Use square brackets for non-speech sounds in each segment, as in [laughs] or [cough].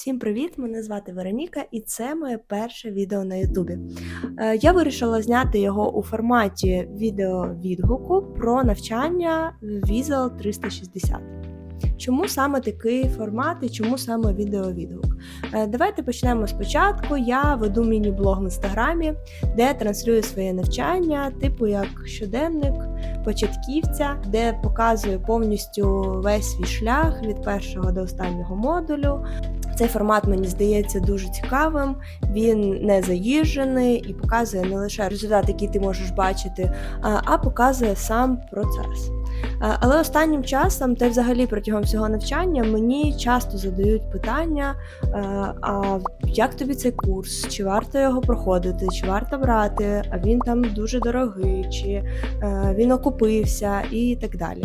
Всім привіт! Мене звати Вероніка, і це моє перше відео на Ютубі. Е, Я вирішила зняти його у форматі відео-відгуку про навчання Visual 360. Чому саме такий формат і чому саме відео-відгук? Е, Давайте почнемо спочатку. Я веду міні-блог в інстаграмі, де транслюю своє навчання, типу як щоденник початківця, де показую повністю весь свій шлях від першого до останнього модулю. Цей формат мені здається дуже цікавим. Він не заїжджений і показує не лише результат, який ти можеш бачити, а показує сам процес. А, Але останнім часом, та й взагалі протягом всього навчання, мені часто задають питання: а, а як тобі цей курс? Чи варто його проходити, чи варто брати? А він там дуже дорогий, чи е, він окупився і так далі.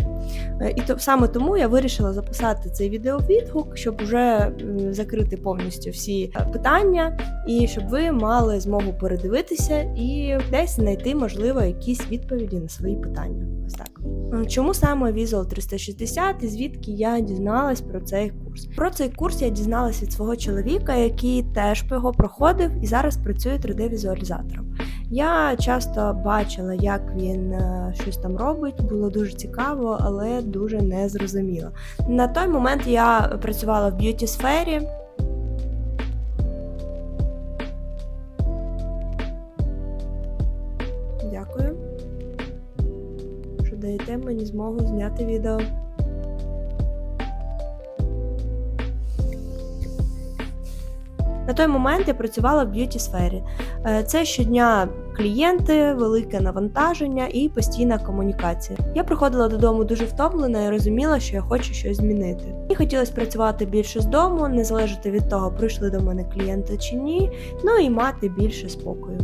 Е, І то саме тому я вирішила записати цей відеовідгук, щоб вже закрити повністю всі е, питання, і щоб ви мали змогу передивитися і десь знайти, можливо, якісь відповіді на свої питання. Ось так. Чому саме Visual 360 і звідки я дізналась про цей курс? Про цей курс я дізналась від свого чоловіка, який теж його проходив і зараз працює 3D-візуалізатором. Я часто бачила, як він е, щось там робить, було дуже цікаво, але дуже незрозуміло. На той момент я працювала в б'юті сфері. Що даєте мені змогу зняти відео. На той момент я працювала в б'юті сфері. Е, Це щодня клієнти, велике навантаження і постійна комунікація. Я приходила додому дуже втомлена і розуміла, що я хочу щось змінити. Мені хотілося працювати більше з дому, не залежати від того, прийшли до мене клієнти чи ні, ну і мати більше спокою.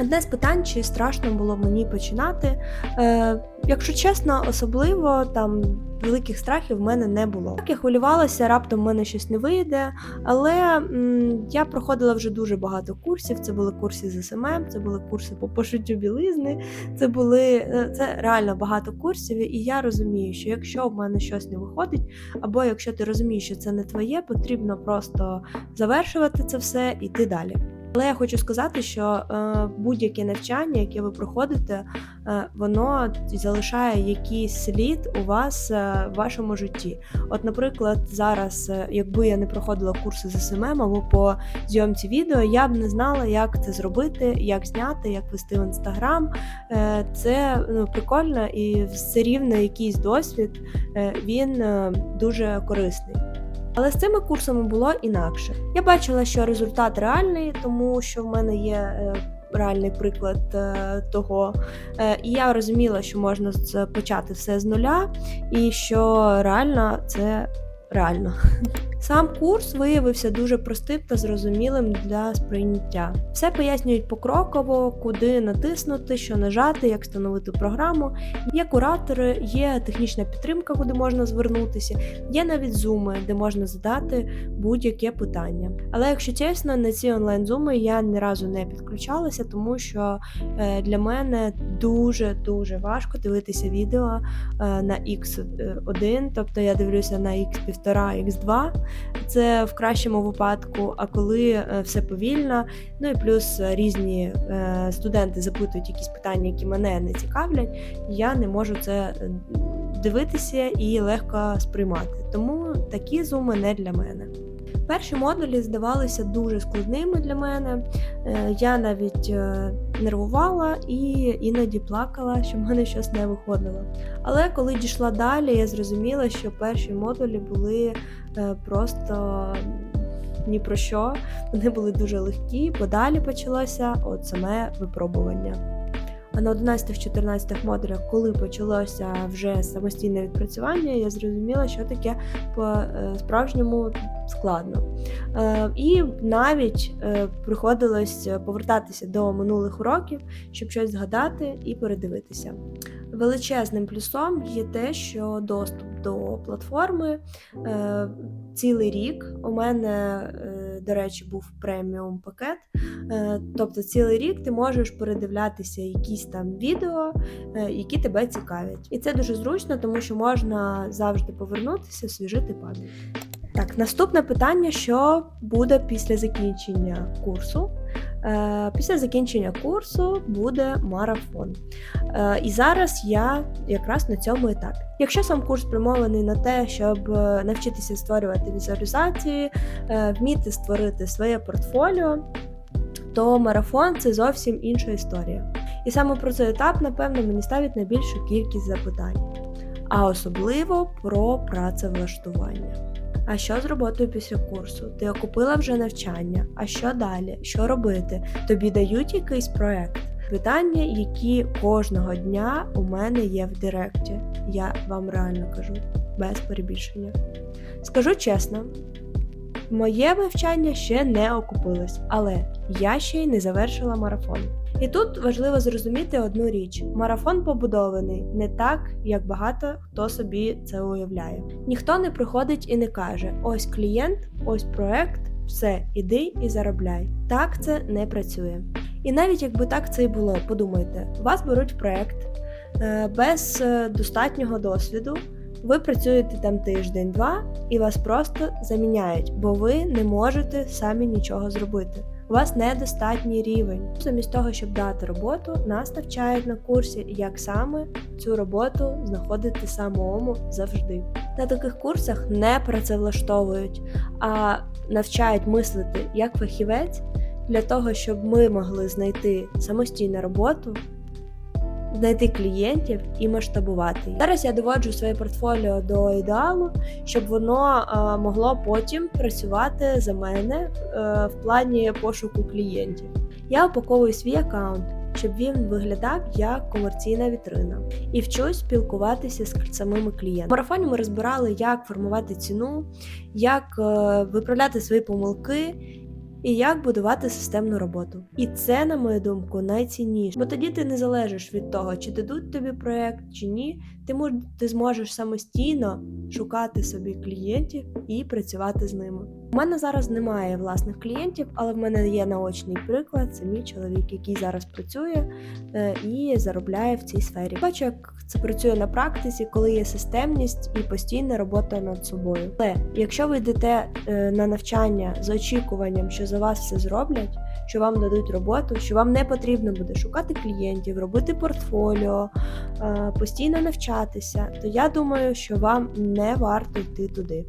Одне з питань, чи страшно було мені починати. Е, якщо чесно, особливо там великих страхів в мене не було. Так я хвилювалася, раптом в мене щось не вийде. Але м, я проходила вже дуже багато курсів. Це були курси з СММ, це були курси по пошиттю білизни. Це були е, це реально багато курсів. І я розумію, що якщо в мене щось не виходить, або якщо ти розумієш, що це не твоє, потрібно просто завершувати це все і йти далі. Але я хочу сказати, що е, будь-яке навчання, яке ви проходите, е, воно залишає якийсь слід у вас е, в вашому житті. От, наприклад, зараз, якби я не проходила курси з СММ або по зйомці відео, я б не знала, як це зробити, як зняти, як вести в інстаграм. Це ну, прикольно і все рівно якийсь досвід, він дуже корисний. Але з цими курсами було інакше. Я бачила, що результат реальний, тому що в мене є е, реальний приклад е, того. Е, і я розуміла, що можна почати все з нуля, і що реально це реально. Сам курс виявився дуже простим та зрозумілим для сприйняття. Все пояснюють покроково, куди натиснути, що нажати, як встановити програму. Є куратори, є технічна підтримка, куди можна звернутися, є навіть зуми, де можна задати будь-яке питання. Але якщо чесно, на ці онлайн-зуми я ні разу не підключалася, тому що е, для мене дуже дуже важко дивитися відео е, на X1, тобто я дивлюся на X1,5, X2. Це в кращому випадку, а коли е, все повільно, ну і плюс е, різні е, студенти запитують якісь питання, які мене не цікавлять, я не можу це дивитися і легко сприймати. Тому такі зуми не для мене. Перші модулі здавалися дуже складними для мене. Я навіть нервувала і іноді плакала, що в мене щось не виходило. Але коли дійшла далі, я зрозуміла, що перші модулі були е, просто ні про що. Вони були дуже легкі, бо далі почалося от саме випробування. А на 11-14 модулях, коли почалося вже самостійне відпрацювання, я зрозуміла, що таке по-справжньому складно. Е, І навіть е, приходилось повертатися до минулих уроків, щоб щось згадати і передивитися. Величезним плюсом є те, що доступ до платформи е, цілий рік. У мене, е, до речі, був преміум пакет. Е, тобто цілий рік ти можеш передивлятися якісь там відео, е, які тебе цікавлять. І це дуже зручно, тому що можна завжди повернутися, освіжити пам'ять. Так, наступне питання: що буде після закінчення курсу? Е, Після закінчення курсу буде марафон. Е, І зараз я якраз на цьому етапі. Якщо сам курс спрямований на те, щоб е, навчитися створювати візуалізації, вміти створити своє портфоліо, то марафон це зовсім інша історія. І саме про цей етап, напевно, мені ставить найбільшу кількість запитань, а особливо про працевлаштування. А що з роботою після курсу? Ти окупила вже навчання. А що далі? Що робити? Тобі дають якийсь проект? Питання, які кожного дня у мене є в Директі. Я вам реально кажу, без перебільшення. Скажу чесно, моє навчання ще не окупилось, але я ще й не завершила марафон. І тут важливо зрозуміти одну річ: марафон побудований не так, як багато хто собі це уявляє. Ніхто не приходить і не каже: ось клієнт, ось проект, все, іди і заробляй. Так це не працює. І навіть якби так це і було, подумайте, вас беруть проект е, без е, достатнього досвіду. Ви працюєте там тиждень-два і вас просто заміняють, бо ви не можете самі нічого зробити. У вас недостатній рівень. Замість того, щоб дати роботу, нас навчають на курсі, як саме цю роботу знаходити самому завжди. На таких курсах не працевлаштовують, а навчають мислити як фахівець для того, щоб ми могли знайти самостійну роботу. Знайти клієнтів і масштабувати їх. Зараз я доводжу своє портфоліо до ідеалу, щоб воно е, могло потім працювати за мене е, в плані пошуку клієнтів. Я упаковую свій аккаунт, щоб він виглядав як комерційна вітрина, і вчусь спілкуватися з самими клієнтами. В марафоні ми розбирали, як формувати ціну, як е, виправляти свої помилки і як будувати системну роботу. І це, на мою думку, найцінніше. Бо тоді ти не залежиш від того, чи дадуть тобі проект, чи ні. Ти мож, ти зможеш самостійно шукати собі клієнтів і працювати з ними. У мене зараз немає власних клієнтів, але в мене є наочний приклад. Це мій чоловік, який зараз працює е, і заробляє в цій сфері. Бачу, як це працює на практиці, коли є системність і постійна робота над собою. Але якщо ви йдете е, на навчання з очікуванням, що за вас все зроблять, що вам дадуть роботу, що вам не потрібно буде шукати клієнтів, робити портфоліо, е, постійно навчатися, то я думаю, що вам не варто йти туди.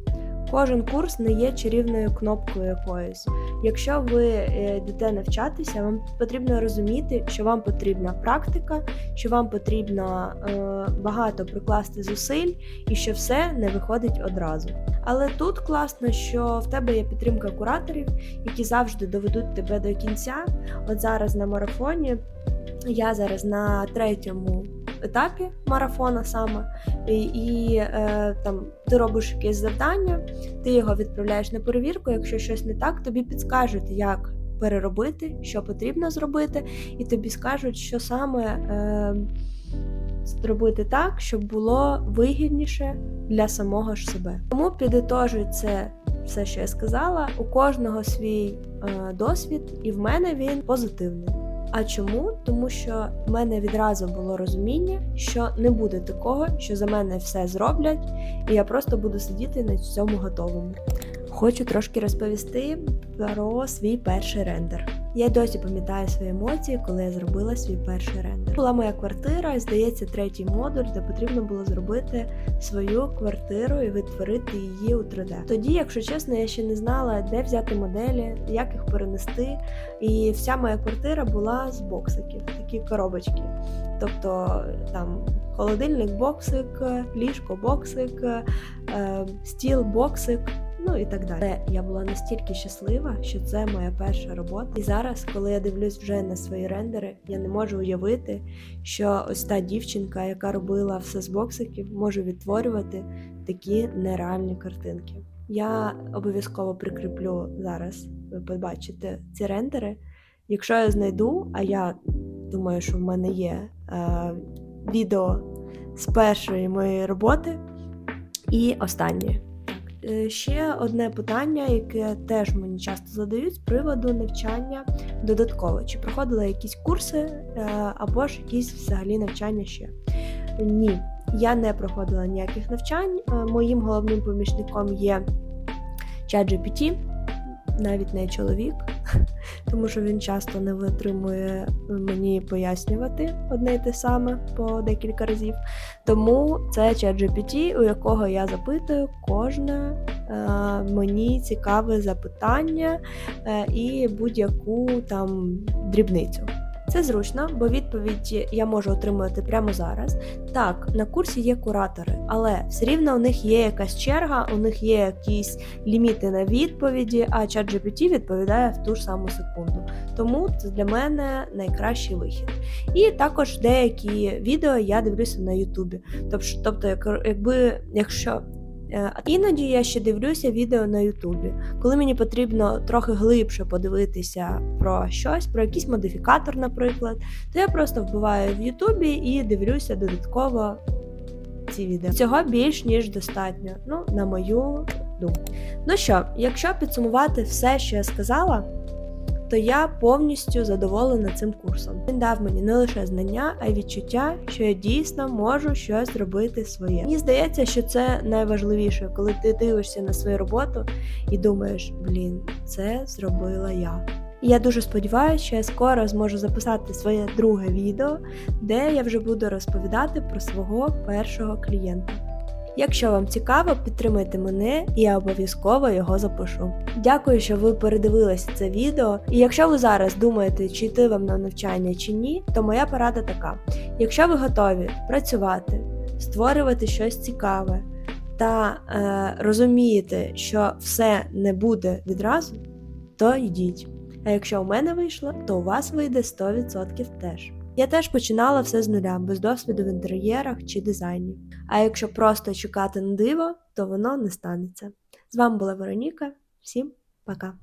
Кожен курс не є чарівною кнопкою якоюсь. Якщо ви е, йдете навчатися, вам потрібно розуміти, що вам потрібна практика, що вам потрібно е, багато прикласти зусиль і що все не виходить одразу. Але тут класно, що в тебе є підтримка кураторів, які завжди доведуть тебе до кінця. От зараз на марафоні я зараз на третьому етапі марафона саме, і, і е, там ти робиш якесь завдання, ти його відправляєш на перевірку. Якщо щось не так, тобі підскажуть, як переробити, що потрібно зробити, і тобі скажуть, що саме е, зробити так, щоб було вигідніше для самого ж себе. Тому підітожуй це. Все, що я сказала, у кожного свій е, досвід, і в мене він позитивний. А чому? Тому що в мене відразу було розуміння, що не буде такого, що за мене все зроблять, і я просто буду сидіти на цьому готовому. Хочу трошки розповісти про свій перший рендер. Я досі пам'ятаю свої емоції, коли я зробила свій перший рендер. Була моя квартира, і здається, третій модуль, де потрібно було зробити свою квартиру і відтворити її у 3D. Тоді, якщо чесно, я ще не знала, де взяти моделі, як їх перенести. І вся моя квартира була з боксиків, такі коробочки. Тобто там холодильник, боксик, ліжко, боксик, е, стіл, боксик. Ну і так далі. Але я була настільки щаслива, що це моя перша робота. І зараз, коли я дивлюсь вже на свої рендери, я не можу уявити, що ось та дівчинка, яка робила все з боксиків, може відтворювати такі нереальні картинки. Я обов'язково прикріплю зараз, ви побачите ці рендери. Якщо я знайду, а я думаю, що в мене є е, відео з першої моєї роботи і останнє. Е, Ще одне питання, яке теж мені часто задають з приводу навчання додатково. Чи проходила якісь курси е, або ж якісь взагалі навчання ще? Ні, я не проходила ніяких навчань. Е, Моїм головним помічником є ChatGPT навіть не чоловік, [laughs] тому що він часто не витримує мені пояснювати одне й те саме по декілька разів. Тому це ChatGPT, у якого я запитую кожне е, мені цікаве запитання е, і будь-яку там дрібницю. Це зручно, бо відповідь я можу отримувати прямо зараз. Так, на курсі є куратори, але все рівно у них є якась черга, у них є якісь ліміти на відповіді, а ChatGPT відповідає в ту ж саму секунду. Тому це для мене найкращий вихід. І також деякі відео я дивлюся на Ютубі. Тобто, як- якби якщо. Е, Іноді я ще дивлюся відео на Ютубі, коли мені потрібно трохи глибше подивитися про щось, про якийсь модифікатор, наприклад, то я просто вбиваю в Ютубі і дивлюся додатково ці відео. Цього більш ніж достатньо, ну, на мою думку. Ну що, якщо підсумувати все, що я сказала, то я повністю задоволена цим курсом. Він дав мені не лише знання, а й відчуття, що я дійсно можу щось зробити своє. Мені здається, що це найважливіше, коли ти дивишся на свою роботу і думаєш, блін, це зробила я. Я дуже сподіваюся, що я скоро зможу записати своє друге відео, де я вже буду розповідати про свого першого клієнта. Якщо вам цікаво, підтримайте мене і я обов'язково його запишу. Дякую, що ви передивилися це відео. І якщо ви зараз думаєте, чи йти вам на навчання чи ні, то моя порада така: якщо ви готові працювати, створювати щось цікаве та е, розумієте, що все не буде відразу, то йдіть. А якщо у мене вийшло, то у вас вийде 100% теж. Я теж починала все з нуля, без досвіду в інтер'єрах чи дизайні. А якщо просто чекати на диво, то воно не станеться. З вами була Вероніка. Всім пока!